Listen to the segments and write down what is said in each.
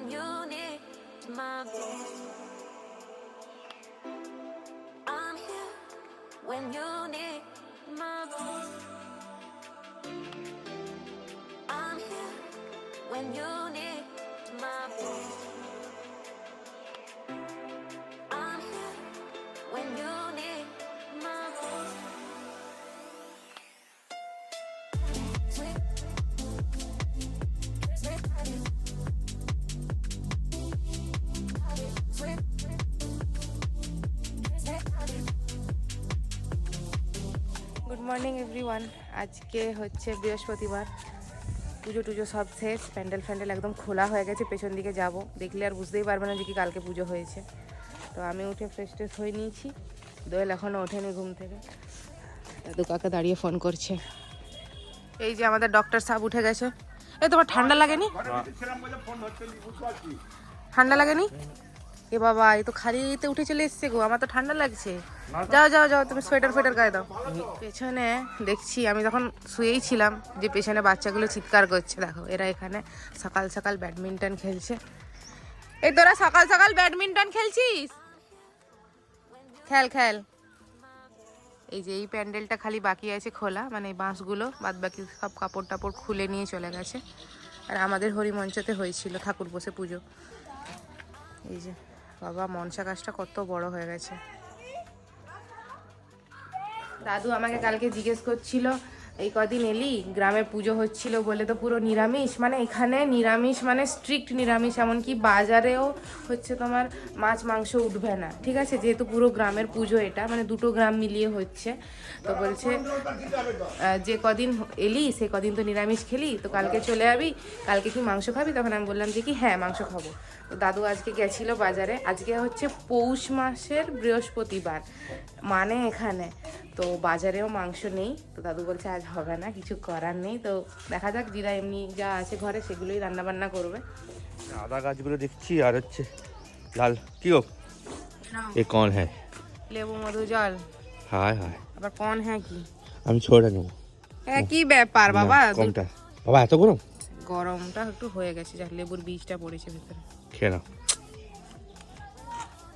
when you need my voice. I'm here when you need my voice. I'm here when you need morning everyone. আজকে হচ্ছে বৃহস্পতিবার। পুজো টুজো সব শেষ। প্যান্ডেল ফ্যান্ডেল একদম খোলা হয়ে গেছে পেছন দিকে যাব। দেখলে আর বুঝতেই পারবে না যে কি কালকে পুজো হয়েছে। তো আমি উঠে ফ্রেশ ট্রেশ হয়ে নিয়েছি। দোয়েল এখনও ওঠেনি ঘুম থেকে। দাদু কাকা দাঁড়িয়ে ফোন করছে। এই যে আমাদের ডক্টর সাহেব উঠে গেছে। এই তোমার ঠান্ডা লাগেনি? ঠান্ডা লাগেনি? এ বাবা এই তো খালিতে উঠে চলে এসছে গো আমার তো ঠান্ডা লাগছে। যাও যাও যাও তুমি সোয়েটার ফোয়েটার গায়ে দাও। পেছনে দেখছি আমি তখন শুয়েই ছিলাম যে পেছনে বাচ্চাগুলো চিৎকার করছে দেখো এরা এখানে সকাল সকাল ব্যাডমিন্টন খেলছে। এই তোরা সকাল সকাল ব্যাডমিন্টন খেলছিস? খেল খেল। এই যে এই প্যান্ডেলটা খালি বাকি আছে খোলা মানে এই বাঁশগুলো বাদ বাকি সব কাপড় টাপড় খুলে নিয়ে চলে গেছে। আর আমাদের হরিমঞ্চতে হয়েছিল ঠাকুর বসে পুজো। এই যে। বাবা মনসা গাছটা কত বড় হয়ে গেছে। দাদু আমাকে কালকে জিজ্ঞেস করছিল এই কদিন এলি, গ্রামে পুজো হচ্ছিল বলে তো পুরো নিরামিষ। মানে এখানে নিরামিষ মানে স্ট্রিক্ট নিরামিষ, এমনকি বাজারেও হচ্ছে তোমার মাছ, মাংস উঠবে না। ঠিক আছে? যেহেতু পুরো গ্রামের পুজো এটা মানে দুটো গ্রাম মিলিয়ে হচ্ছে। তো বলছে যে কদিন এলি, সে কদিন তো নিরামিষ খেলি, তো কালকে চলে যাবি কালকে কি মাংস খাবি? তখন আমি বললাম যে কি হ্যাঁ মাংস খাব। তো দাদু আজকে গেছিল বাজারে। আজকে হচ্ছে পৌষ মাসের বৃহস্পতিবার মানে এখানে। তো বাজারেও মাংস নেই। তো দাদু বলছে, আজ হবে না কিছু করার নেই। তো দেখা যাক জিরা এমনি যা আছে ঘরে সেগুলোই রান্না বান্না করবে। আদা গাছগুলো দেখছি আর হচ্ছে লাল কি গো? এ কন হ্যাঁ। লেবু মধু জল। হায় হায়। আবার কন হ্যাঁ কি? আমি ছোটটা নেব। হ্যাঁ কি ব্যাপার বাবা? কমটা। বাবা এত গরম? গরমটা একটু হয়ে গেছে যা লেবুর বীজটা পড়েছে ভিতরে। খেয়ে নাও।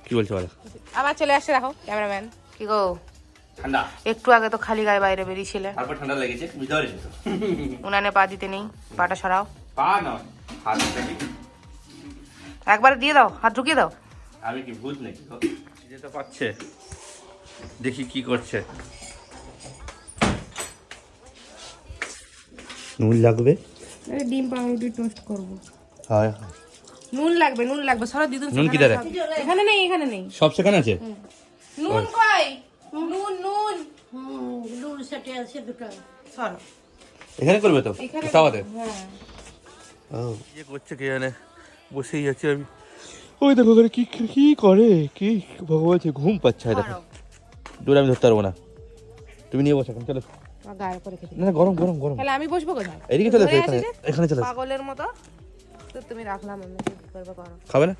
কি বলছো বলো আবার চলে আসছে দেখো ক্যামেরাম্যান। কি গো? ঠান্ডা? একটু আগে তো খালি গায়ে বাইরে বেরিয়েছিলে। তারপর ঠান্ডা লেগেছে বুঝতে পারছি তো। উনানে পা দিতে নেই পাটা সরাও। পা না হাত একবার দিয়ে দাও হাত ঢুকিয়ে দাও। আমি কি ভূত নাকি যেতে পারছে দেখি কি করছে। নুন লাগবে? ডিম পাউরুটি টোস্ট করব। হায়। নুন লাগবে নুন লাগবে সরো দিদুন নুন কিধারে? এখানে নেই এখানে নেই। সব সেখানে আছে? নুন কই? লুল আছে দুটো সরো। এখানে করবে তো? তাওয়াতে? হ্যাঁ। ও। ইয়ে করছে কে জানে? বসেই আছে আমি। ওই দেখো ওখানে কি কি করে? কি ভগবান সে ঘুম পাচ্ছে দেখো। দূরে আমি ধরতে পারব না। তুমি নিয়ে বসো এখন চলো। করে না না, গরম গরম গরম। তাহলে আমি বসবো কোথায়? এদিকে চলে এখানে এখানে চলে। পাগলের মতো? তো তুমি রাখলাম আমি কি করবে করো। খাবে না?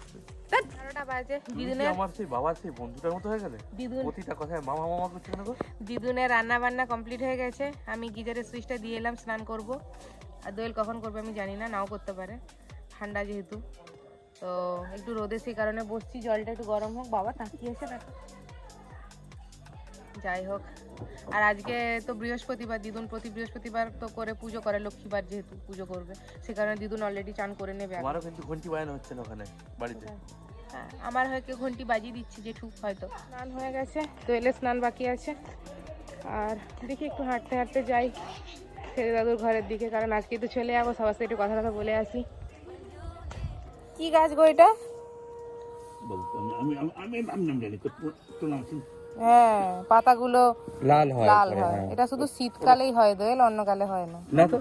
ধ্যাৎ, বারোটা বাজে। দিদুনের আমার সেই বাবার সেই বন্ধুটার মতো হয়ে গেলে? দিদুন প্রতিটা কথায় মামা মামা করছে কেন গো? দিদুনের রান্না বান্না কমপ্লিট হয়ে গেছে। আমি গিজারের সুইচটা দিয়ে এলাম স্নান করব। আর দোয়েল কখন করবে আমি জানি না নাও করতে পারে ঠান্ডা যেহেতু। তো একটু রোদে সেই কারণে বসছি জলটা একটু গরম হোক। বাবা তাকিয়েছে না। যাই হোক। আর আজকে তো বৃহস্পতিবার দিদুন প্রতি বৃহস্পতিবার তো করে পুজো করে লক্ষ্মীবার যেহেতু পুজো করবে। সে কারণে দিদুন অলরেডি চান করে নেবে আমারও কিন্তু ঘন্টি বাজানো হচ্ছে না ওখানে বাড়িতে। হ্যাঁ আমার হয়তো ঘন্টি বাজিয়ে দিচ্ছি জেঠু হয়তো। স্নান হয়ে গেছে তো এলে স্নান বাকি আছে। আর দেখি একটু হাঁটতে হাঁটতে যাই ছেলে দাদুর ঘরের দিকে কারণ আজকে তো চলে যাব সবার সাথে একটু কথা কথা বলে আসি। কি গাছ গো এটা? হ্যাঁ পাতাগুলো লাল হয় লাল হয়। এটা শুধু শীতকালেই হয় দোয়েল অন্য কালে হয় না। না তো?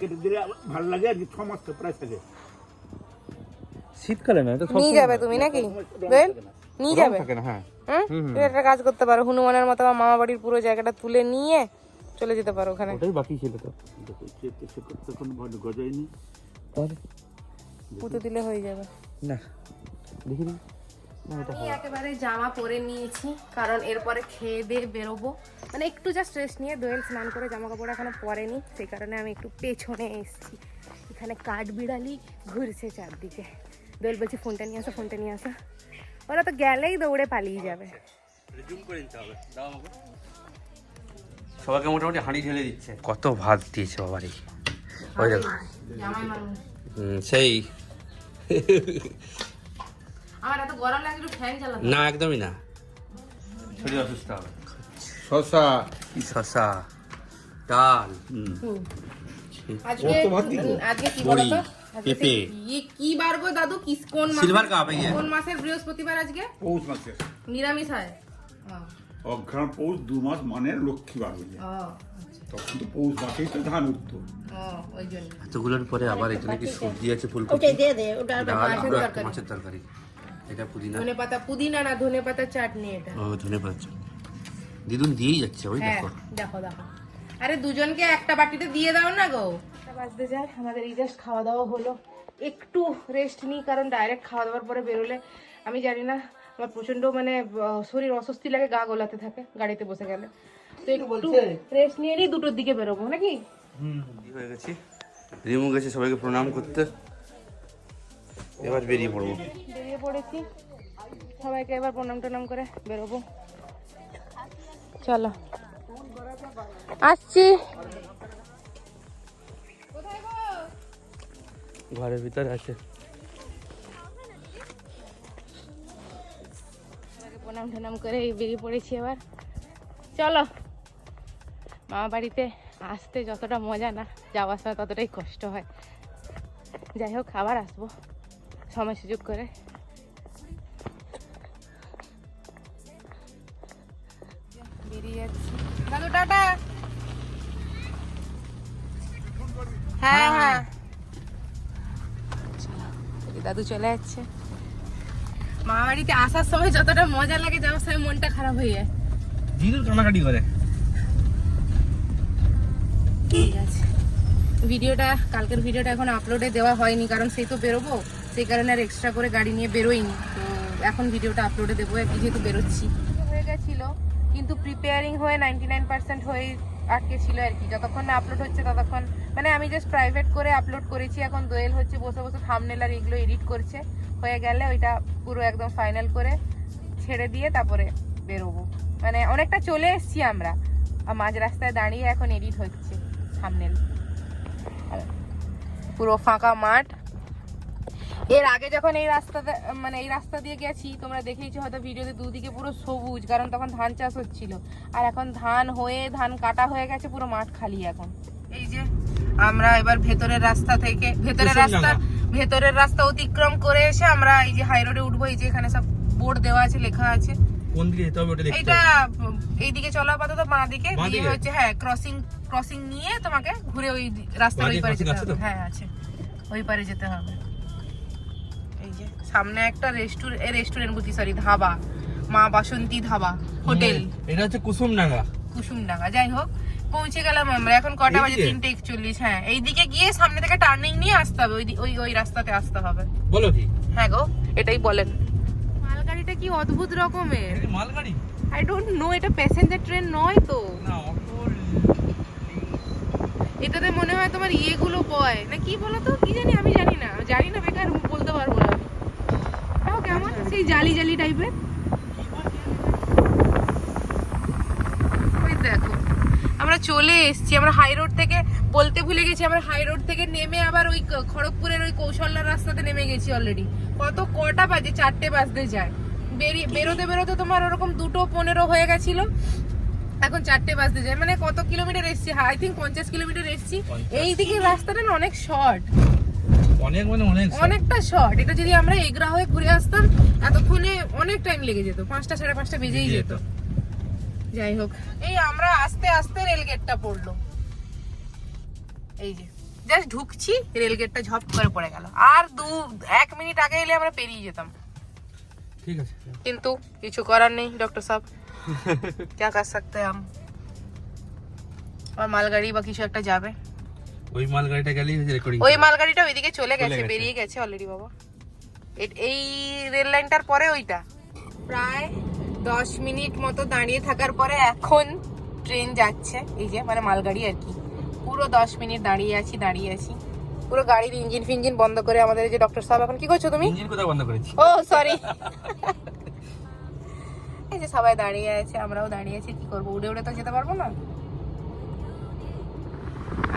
কেটে দিলে ভালো লাগে আর কি ছ মাস তো প্রায় থাকে। শীতকালে না এটা নিয়ে যাবে তুমি নাকি? দোয়েল নিয়ে যাবে? থাকে না হ্যাঁ। তুমি একটা কাজ করতে পারো হনুমানের মতো আমার মামা বাড়ির পুরো জায়গাটা তুলে নিয়ে চলে যেতে পারো ওখানে। ওটাই বাকি ছিল তো। গজায়নি। পুঁতে দিলে হয়ে যাবে। না। দেখি নি। আমি একেবারে জামা পরে নিয়েছি কারণ এরপরে খেয়ে দিয়ে বেরোবো। মানে একটু জাস্ট রেস্ট নিয়ে দোয়েল স্নান করে জামা কাপড় এখনও পরেনি সেই কারণে আমি একটু পেছনে এসেছি। এখানে কাঠ বিড়ালি ঘুরছে চারদিকে। দোল বলছে ফোনটা নিয়ে আসো ফোনটা নিয়ে আসো। ওরা তো গেলেই দৌড়ে পালিয়ে যাবে। সবাইকে মোটামুটি হাঁড়ি ঢেলে দিচ্ছে। কত ভাত দিয়েছে বাবারি ওই সেই। আমার এত গরম লাগল ফ্যান চালাতে না একদমই না। শরীর অসুস্থ হবে। শশা কি শশা ডাল। আজকে আজকে কি? বলতো? পেঁপে। ইয়ে কি বার গো দাদু? কি কোন মাস? সিলভার কাপ এই কোন মাসের বৃহস্পতিবার আজকে? পৌষ মাসে নিরামিষ হয়। অঘ্রাণ পৌষ দু মাস মানে লক্ষ্মী বার হয়ে যায়। তখন তো পৌষ মাসেই তো ধান উঠতো। এতগুলোর পরে আবার এখানে কি সবজি আছে ফুলকপি? ডাল মাছের তরকারি। এটা পুদিনা। ধনে পাতা পুদিনা না ধনে পাতা চাটনি এটা। ও ধনে পাচ্ছ দিদুন দিয়েই যাচ্ছে ওই হ্যাঁ দেখো। দেখো দেখো। আরে দুজনকে একটা বাটিতে দিয়ে দাও না গো। বাজতে যায় আমাদের এই জাস্ট খাওয়া দাওয়া হলো। একটু রেস্ট নিই কারণ ডাইরেক্ট খাওয়া দাওয়ার পরে বেরোলে আমি জানি না আমার প্রচণ্ড মানে শরীর অস্বস্তি লাগে গা গোলাতে থাকে গাড়িতে বসে গেলে। তো একটু রেস্ট নিয়ে নিই দুটোর দিকে বেরোবো নাকি? হয়ে গেছি। রিমু গেছে সবাইকে প্রণাম করতে। এবার বেরিয়ে পড়ব। পড়েছি। সবাইকে এবার প্রণাম টনাম করে বেরোবো। চলো। আসছি। ঘরের ভিতরে আছে। প্রণাম টনাম করে বেরিয়ে পড়েছি এবার। চলো। মামা বাড়িতে আসতে যতটা মজা না যাওয়ার সময় ততটাই কষ্ট হয়। যাই হোক আবার আসব। সময় সুযোগ করে। বেরিয়ে যাচ্ছি দাদু টাটা। হ্যাঁ হ্যাঁ। দাদু চলে যাচ্ছে। মামা বাড়িতে আসার সময় যতটা মজা লাগে যাওয়ার সময় মনটা খারাপ হয়ে যায়। দিদুন কানাকাটি করে। ঠিক আছে। ভিডিওটা কালকের ভিডিওটা এখন আপলোডে দেওয়া হয়নি কারণ সেই তো বেরোবো। সেই কারণে আর এক্সট্রা করে গাড়ি নিয়ে বেরোইনি। তো এখন ভিডিওটা আপলোডে দেবো আর কি যেহেতু বেরোচ্ছি। হয়ে গেছিল। কিন্তু প্রিপেয়ারিং হয়ে নাইনটি নাইন পার্সেন্ট হয়ে আটকে ছিল আর কি। যতক্ষণ না আপলোড হচ্ছে ততক্ষণ মানে আমি জাস্ট প্রাইভেট করে আপলোড করেছি, এখন দোয়েল হচ্ছে বসে বসে থামনেল আর এগুলো এডিট করছে। হয়ে গেলে ওইটা পুরো একদম ফাইনাল করে ছেড়ে দিয়ে তারপরে বেরোবো। মানে অনেকটা চলে এসেছি আমরা। আর মাঝ রাস্তায় দাঁড়িয়ে এখন এডিট হচ্ছে থামনেল পুরো ফাঁকা মাঠ। এর আগে যখন এই রাস্তাতে মানে এই রাস্তা দিয়ে গেছি তোমরা দেখেইছো হয়তো ভিডিওতে দুদিকে পুরো সবুজ কারণ তখন ধান চাষ হচ্ছিল। আর এখন ধান হয়ে ধান কাটা হয়ে গেছে পুরো মাঠ খালি এখন। এই যে আমরা এবার ভেতরের রাস্তা থেকে ভেতরের রাস্তা ভেতরের রাস্তা অতিক্রম করে এসে আমরা এই যে হাই রোডে উঠবো এই যে এখানে সব বোর্ড দেওয়া আছে লেখা আছে। কোন দিকে যেতে হবে ওটা দেখতে এইটা এইদিকে চলো আপাতত বাঁ দিকে দিয়ে হচ্ছে হ্যাঁ ক্রসিং ক্রসিং নিয়ে তোমাকে ঘুরে ওই রাস্তার ওই পারে যেতে হবে। হ্যাঁ আছে। ওই পারে যেতে হবে। সামনে একটা রেস্টুরেন্ট রেস্টুরেন্ট বলছি সরি ধাবা। মা বাসন্তী ধাবা হোটেল। এটা হচ্ছে কুসুমডাঙ্গা। কুসুমডাঙ্গা যাই হোক পৌঁছে গেলাম আমরা। এখন কটা বাজে? তিনটে একচল্লিশ হ্যাঁ। এইদিকে গিয়ে সামনে থেকে টার্নিং নিয়ে আসতে হবে। ওই ওই ওই রাস্তাতে আসতে হবে। বলো কি? হ্যাঁ গো এটাই বলেন। মালগাড়িটা কি অদ্ভুত রকমের? মালগাড়ি? আই ডোন্ট নো এটা প্যাসেঞ্জার ট্রেন নয় তো। না এটাতে মনে হয় তোমার ইয়েগুলো বয়। না কি বলো তো কি জানি আমি জানি না। জানি না বেকার বলতে পারব না কেমন? সেই জালি জালি টাইপের দেখো আমরা চলে এসেছি আমরা হাই রোড থেকে বলতে ভুলে গেছি আমরা হাই রোড থেকে নেমে আবার ওই খড়গপুরের ওই কৌশল্যার রাস্তাতে নেমে গেছি অলরেডি কত কটা বাজে? চারটে বাজতে যায়। বেরিয়ে বেরোতে বেরোতে তোমার ওরকম দুটো পনেরো হয়ে গেছিল। এখন চারটে বাজতে যায়। মানে কত কিলোমিটার এসছি? আই থিঙ্ক পঞ্চাশ কিলোমিটার এসছি। এই দিকে রাস্তাটা না অনেক শর্ট অনেক মানে অনেক অনেকটা শর্ট এটা যদি আমরা এগরা হয়ে ঘুরে আসতাম এতক্ষণে অনেক টাইম লেগে যেত পাঁচটা সাড়ে পাঁচটা বেজেই বেজে যেত যেত। যাই হোক এই আমরা আস্তে আস্তে রেল গেটটা পড়লো এই যে জাস্ট ঢুকছি রেল গেটটা ঝপ করে পড়ে গেল আর দু এক মিনিট আগে এলে আমরা পেরিয়ে যেতাম ঠিক আছে কিন্তু কিছু করার নেই ডক্টর সাহেব क्या कर सकते हैं हम और মালগাড়ি বা কিছু একটা যাবে ওই মালগাড়িটা গেলেই রেকর্ডিং ওই মালগাড়িটা ওইদিকে চলে গেছে। বেরিয়ে গেছে অলরেডি বাবা। এই রেল লাইনটার পরে ওইটা। প্রায় দশ মিনিট মতো দাঁড়িয়ে থাকার পরে এখন ট্রেন যাচ্ছে এই যে মানে মালগাড়ি আর কি। পুরো দশ মিনিট দাঁড়িয়ে আছি দাঁড়িয়ে আছি। পুরো গাড়ির ইঞ্জিন ফিঞ্জিন বন্ধ করে আমাদের এই যে ডক্টর সাহেব এখন কি করছ তুমি? ইঞ্জিন কোথায় বন্ধ করেছি? ও সরি এই যে সবাই দাঁড়িয়ে আছে আমরাও দাঁড়িয়ে আছি কি করব? উড়ে উড়ে তো যেতে পারব না?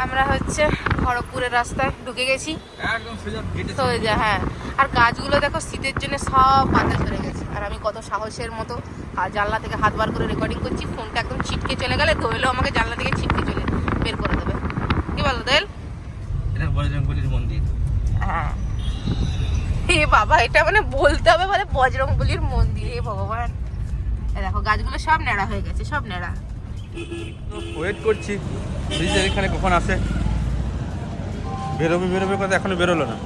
আমরা হচ্ছে খড়গপুরের রাস্তায় ঢুকে গেছি। সোজা হ্যাঁ আর গাছগুলো দেখো শীতের জন্য সব পাতা ঝরে গেছে। আর আমি কত সাহসের মতো জানলা থেকে হাত বার করে রেকর্ডিং করছি ফোনটা একদম ছিটকে চলে গেলে দোয়েলও আমাকে জানলা থেকে ছিটকে চলে বের করে দেবে। কি বলো দোয়েল এটা বজরঙ্গলির মন্দির। হ্যাঁ। হে বাবা এটা মানে বলতে হবে মানে বজরংবলির মন্দির হে ভগবান। দেখো গাছগুলো সব নেড়া হয়ে গেছে সব নেড়া ওয়েট করছি। ব্রিজের এখানে কখন আসে বেরোবে বেরোবে কথা এখনও বেরোলো না।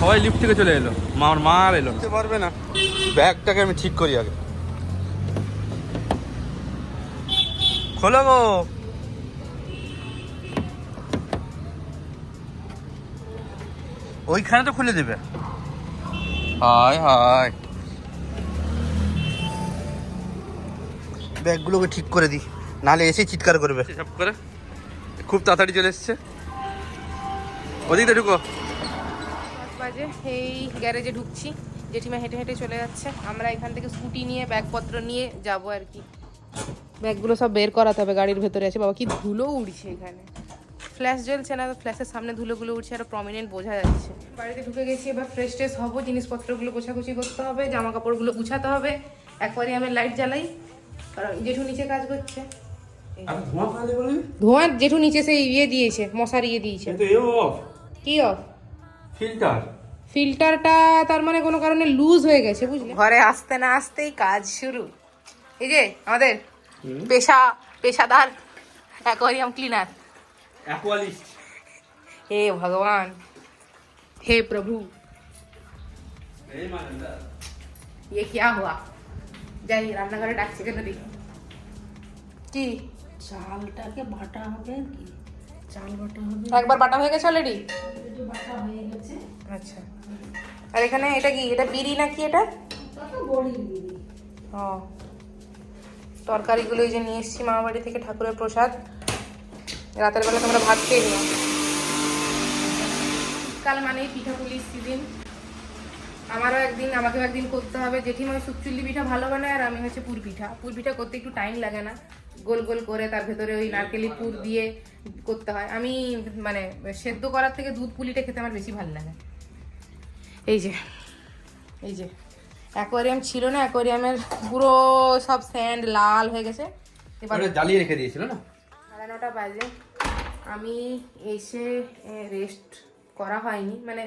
সবাই লিফট থেকে চলে এলো। আমার মা আর এলো। পারবে না। ব্যাগটাকে আমি ঠিক করি আগে। খোলো গো। ওইখানে তো খুলে দেবে। হায় হায়। ব্যাগগুলোকে ঠিক করে দিই। নাহলে এসে চিৎকার করবে। সব করে। খুব তাড়াতাড়ি চলে এসছে। ওদিকে ঢুকো। পাঁচ বাজে এই গ্যারেজে ঢুকছি। জেঠিমা হেঁটে হেঁটে চলে যাচ্ছে। আমরা এখান থেকে স্কুটি নিয়ে ব্যাগপত্র নিয়ে যাব আর কি। ব্যাগগুলো সব বের করাতে হবে গাড়ির ভেতরে আছে। বাবা কি ধুলো উড়ছে এখানে। ফ্ল্যাশ জ্বলছে না ফ্ল্যাশের সামনে ধুলোগুলো উঠছে আর প্রমিনেন্ট বোঝা যাচ্ছে। বাড়িতে ঢুকে গেছি এবার ফ্রেশ ট্রেশ হব জিনিসপত্রগুলো গোছাগুছি করতে হবে জামা কাপড়গুলো গুছাতে হবে। একবারই আমি লাইট জ্বালাই। কারণ জেঠু নিচে কাজ করছে ধোঁয়া করে দেবো ধোঁয়ার জেঠু নিচে সেই ইয়ে দিয়েছে মশারি ইয়ে দিয়েছে কিন্তু এও অফ কি অফ ফিল্টার ফিল্টারটা তার মানে কোনো কারণে লুজ হয়ে গেছে বুঝলি ঘরে আসতে না আসতেই কাজ শুরু এই যে আমাদের পেশা পেশাদার অ্যাকোয়ারিয়াম ক্লিনার অ্যাকোয়ালিস্ট হে ভগবান हे प्रभु ये क्या हुआ যাই রান্নাঘরে ডাকছে কেন দেখি কি? চালটাকে বাটা হবে কি? চাল বাটা হবে। একবার বাটা হয়ে গেছে অলরেডি বাটা হয়ে গেছে। আচ্ছা। আর এখানে এটা কি? এটা বিড়ি নাকি এটা? বড়ি ও। তরকারিগুলো যে নিয়ে এসেছি মামা বাড়ি থেকে ঠাকুরের প্রসাদ। রাতের বেলা তোমরা ভাত খেয়ে নিও। কাল মানেই পিঠাপুলির সিজন আমারও একদিন আমাকেও একদিন করতে হবে। জেঠিমা ওই সুকচুল্লি পিঠা ভালো বানায় আর আমি হচ্ছে পুর পিঠা। পুর পিঠা করতে একটু টাইম লাগে না। গোল গোল করে তার ভেতরে ওই নারকেলি পুর দিয়ে করতে হয়। আমি মানে সেদ্ধ করার থেকে দুধ পুলিটা খেতে আমার বেশি ভালো লাগে। এই যে এই যে। অ্যাকোয়ারিয়াম ছিল না অ্যাকোয়ারিয়ামের পুরো সব স্যান্ড লাল হয়ে গেছে। এবার জ্বালিয়ে রেখে দিয়েছিল না? সাড়ে নটা বাজে। আমি এসে রেস্ট করা হয়নি। মানে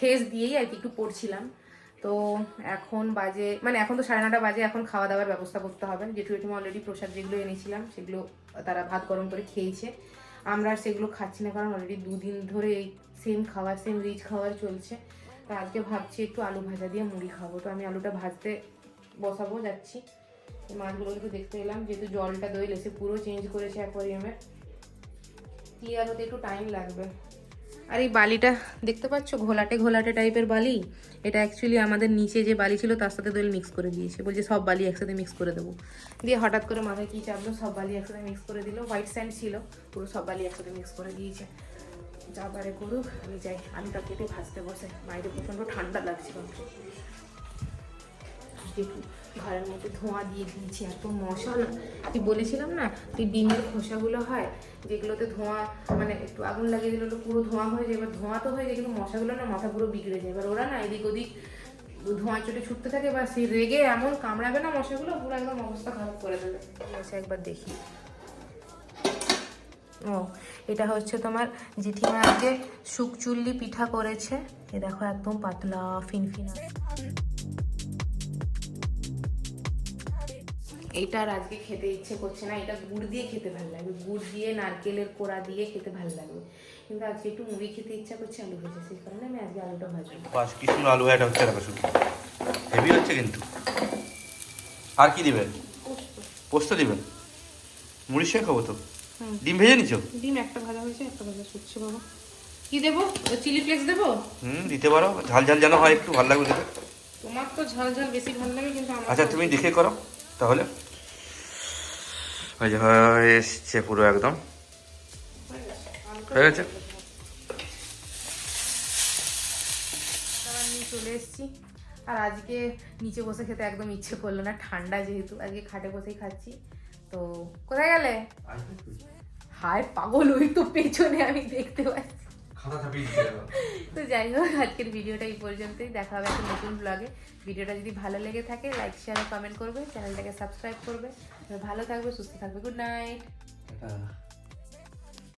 ঠেস দিয়েই আর কি একটু পড়ছিলাম। তো এখন বাজে মানে এখন তো সাড়ে নটা বাজে, এখন খাওয়া দাওয়ার ব্যবস্থা করতে হবে। জেঠু জেঠিমা অলরেডি প্রসাদ যেগুলো এনেছিলাম, সেগুলো তারা ভাত গরম করে খেয়েছে। আমরা আর সেগুলো খাচ্ছি না, কারণ অলরেডি দুদিন ধরে এই সেম খাবার সেম রিচ খাবার চলছে। তো আজকে ভাবছি একটু আলু ভাজা দিয়ে মুড়ি খাব। তো আমি আলুটা ভাজতে বসাবো, যাচ্ছি। মাছগুলো একটু দেখতে এলাম, যেহেতু জলটা দইল এসে পুরো চেঞ্জ করেছে অ্যাকোয়ারিয়ামের ক্লিয়ার হতে একটু টাইম লাগবে? আর এই বালিটা দেখতে পাচ্ছ? ঘোলাটে ঘোলাটে টাইপের বালি। এটা অ্যাকচুয়ালি আমাদের নিচে যে বালি ছিল, তার সাথে দোল মিক্স করে দিয়েছে। বলছে সব বালি একসাথে মিক্স করে দেবো। দিয়ে হঠাৎ করে মাথায় কী চাপলো? সব বালি একসাথে মিক্স করে দিল। হোয়াইট স্যান্ড ছিল, পুরো সব বালি একসাথে মিক্স করে দিয়েছে। যা পারে করুক, আমি যাই। আলুটা কেটে ভাজতে বসে। বাইরে প্রচণ্ড ঠান্ডা লাগছে বাপরে। দেখি ঘরের মধ্যে ধোঁয়া দিয়ে দিয়েছি, এত মশা না। তুই বলেছিলাম না, তুই ডিমের খোসাগুলো হয়, যেগুলোতে ধোঁয়া মানে একটু আগুন লাগিয়ে দিলে পুরো ধোঁয়া হয়ে যায়, এবার ধোঁয়া তো হয়ে যায়, কিন্তু মশাগুলো না মাথা পুরো বিগড়ে যায়। এবার ওরা না এদিক ওদিক ধোঁয়া চটে ছুটতে থাকে, বা সেই রেগে এমন কামড়াবে না মশাগুলো, পুরো একদম অবস্থা খারাপ করে দেবে। এসে একবার দেখি। ও, এটা হচ্ছে তোমার জেঠিমা আজকে শুকচুল্লি পিঠা করেছে। এ দেখো একদম পাতলা ফিনফিনা এইটা আর আজকে খেতে ইচ্ছে করছে না এটা গুড় দিয়ে খেতে ভালো লাগবে গুড় দিয়ে নারকেলের কোড়া দিয়ে খেতে ভালো লাগবে কিন্তু আজকে একটু মুড়ি খেতে ইচ্ছা করছে আলু ভেজে সেই কারণে আমি আজকে আলুটা ভাজবো বাস কি সুন্দর আলু ভাইটা হচ্ছে দেখো শুধু। হেভি হচ্ছে কিন্তু। আর কি দিবেন পোস্ত। দিবেন মুড়ির সঙ্গে খাব তো? ডিম ভেজে নিছো? ডিম একটা ভাজা হয়েছে একটা ভাজা শুচ্ছে বাবা। কি দেবো? চিলি ফ্লেক্স দেবো? হুম দিতে পারো। ঝাল ঝাল যেন হয় একটু ভালো লাগবে খেতে। তোমার তো ঝাল ঝাল বেশি ভালো লাগে কিন্তু আমার আচ্ছা তুমি দেখে করো তাহলে। ওই হয়ে এসছে পুরো একদম। হয়ে গেছে? চলে এসেছি। আর আজকে নিচে বসে খেতে একদম ইচ্ছে করল না ঠান্ডা যেহেতু আজকে খাটে বসেই খাচ্ছি। তো কোথায় গেলে? হায় পাগল ওই তো পেছনে আমি দেখতে পাচ্ছি। তো যাই হোক আজকের ভিডিওটা এই পর্যন্তই। দেখা হবে একটা নতুন ব্লগে ভিডিওটা যদি ভালো লেগে থাকে লাইক শেয়ার কমেন্ট করবে। চ্যানেলটাকে সাবস্ক্রাইব করবে। ভালো থাকবে সুস্থ থাকবে। Good night.